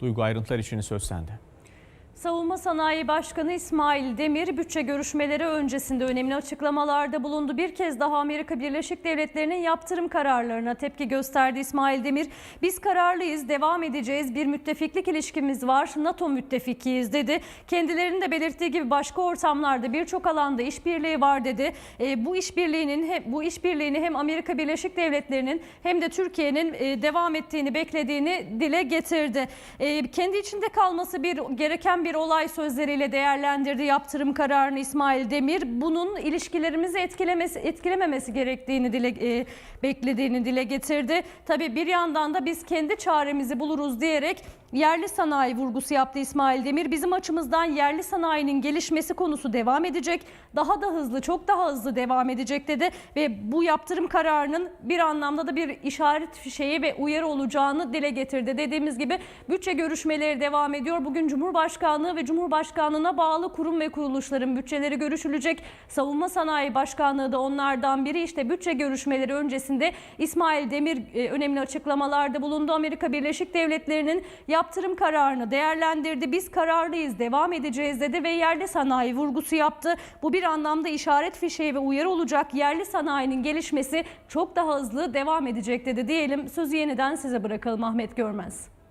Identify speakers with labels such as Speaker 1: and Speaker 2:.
Speaker 1: Duygu ayrıntılar için söz sende.
Speaker 2: Savunma Sanayi Başkanı İsmail Demir bütçe görüşmeleri öncesinde önemli açıklamalarda bulundu. Bir kez daha Amerika Birleşik Devletleri'nin yaptırım kararlarına tepki gösterdi İsmail Demir. Biz kararlıyız, devam edeceğiz. Bir müttefiklik ilişkimiz var. NATO müttefikiyiz dedi. Kendilerinin de belirttiği gibi başka ortamlarda birçok alanda işbirliği var dedi. E, bu işbirliğinin bu işbirliğini hem Amerika Birleşik Devletleri'nin hem de Türkiye'nin e, devam ettiğini beklediğini dile getirdi. E, kendi içinde kalması bir gereken bir olay sözleriyle değerlendirdi yaptırım kararını İsmail Demir. Bunun ilişkilerimizi etkilemesi etkilememesi gerektiğini dile e, beklediğini dile getirdi. Tabii bir yandan da biz kendi çaremizi buluruz diyerek yerli sanayi vurgusu yaptı İsmail Demir. Bizim açımızdan yerli sanayinin gelişmesi konusu devam edecek. Daha da hızlı, çok daha hızlı devam edecek dedi ve bu yaptırım kararının bir anlamda da bir işaret fişeği ve uyarı olacağını dile getirdi. Dediğimiz gibi bütçe görüşmeleri devam ediyor. Bugün Cumhurbaşkanlığı ve Cumhurbaşkanlığına bağlı kurum ve kuruluşların bütçeleri görüşülecek. Savunma Sanayi Başkanlığı da onlardan biri. İşte bütçe görüşmeleri öncesinde İsmail Demir e, önemli açıklamalarda bulundu. Amerika Birleşik Devletleri'nin yaptırım kararını değerlendirdi. Biz kararlıyız, devam edeceğiz dedi ve yerli sanayi vurgusu yaptı. Bu bir anlamda işaret fişeği ve uyarı olacak. Yerli sanayinin gelişmesi çok daha hızlı devam edecek dedi diyelim. Sözü yeniden size bırakalım Ahmet Görmez.